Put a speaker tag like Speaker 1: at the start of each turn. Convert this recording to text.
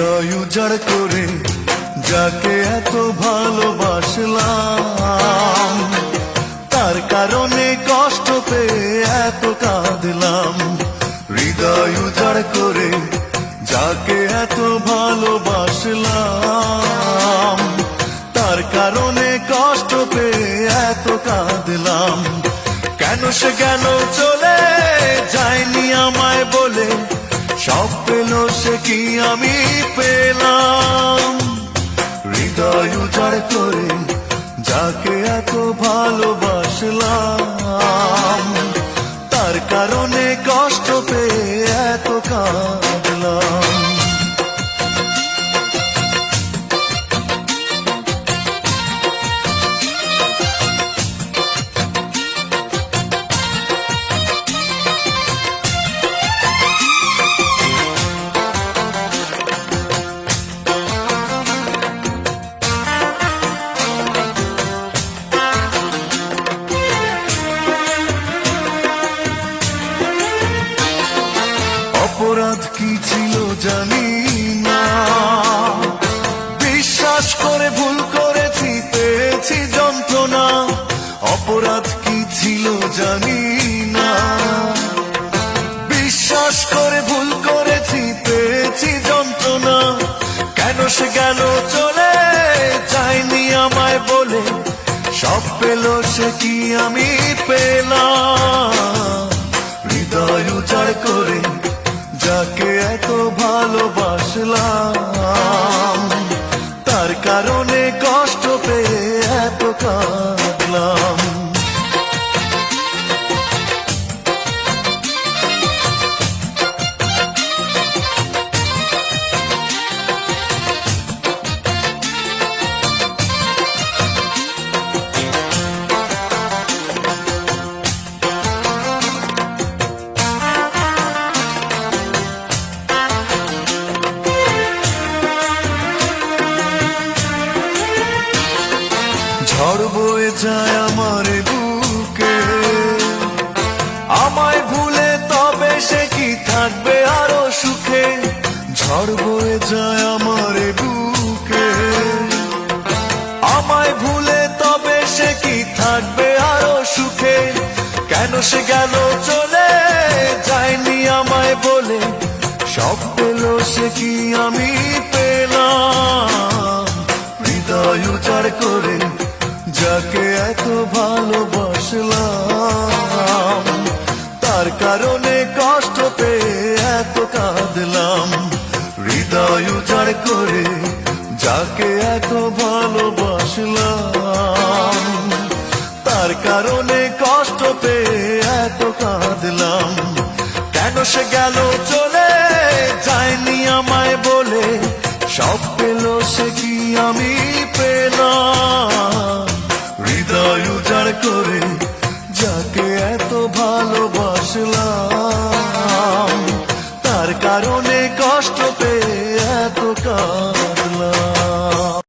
Speaker 1: হৃদয় উজাড় করে যাকে এত ভালোবাসলাম, তার কারণে কষ্ট পেয়ে এত কাঁদলাম। হৃদয় উজাড় করে যাকে এত ভালোবাসলাম, তার কারণে কষ্ট পেয়ে এত কাঁদলাম। কেন সে কেন চলে যায়নি বলে সব পেল সে কি আমি পেলাম? হৃদয় উজাড় করে যাকে এত ভালোবাসলাম, তার কারণে কষ্ট পেয়ে এত কাঁদলাম। কি ছিল জানি না। বিশ্বাস করে ভুল করেছি, পেয়েছি যন্ত্রণা। অপরাধ কি ছিল জানি না। বিশ্বাস করে ভুল করেছি, পেয়েছি যন্ত্রণা। কেন সে গেল চলে যায়নি আমায় বলে? সব পেল সে কি আমি পেলাম? কারণে কষ্ট পেয়ে এত কাঁদলাম। ঝড় বয়ে যায় আমার বুকে। আমায় ভুলে তবে সে কি থাকবে আরও সুখে? ঝড় বয়ে যায় আমার বুকে। আমায় ভুলে তবে সে কি থাকবে আরও সুখে? কেন সে গেল চলে যায়নি আমায় বলে? সব পেল সে কি আমি পেলাম? হৃদয় উজাড় করে ভালোবাসলাম। তার কারণে কষ্ট এত কাঁদলাম। হৃদয় উজাড় করে যাকে এত ভালোবাসলাম। তার কারণে কষ্ট পেয়ে এত কাঁদলাম। কেন সে গেল চলে যায়নি আমায় বলে? সব পেল সে কি আমি কারণে কষ্ট পেয়ে এত কাল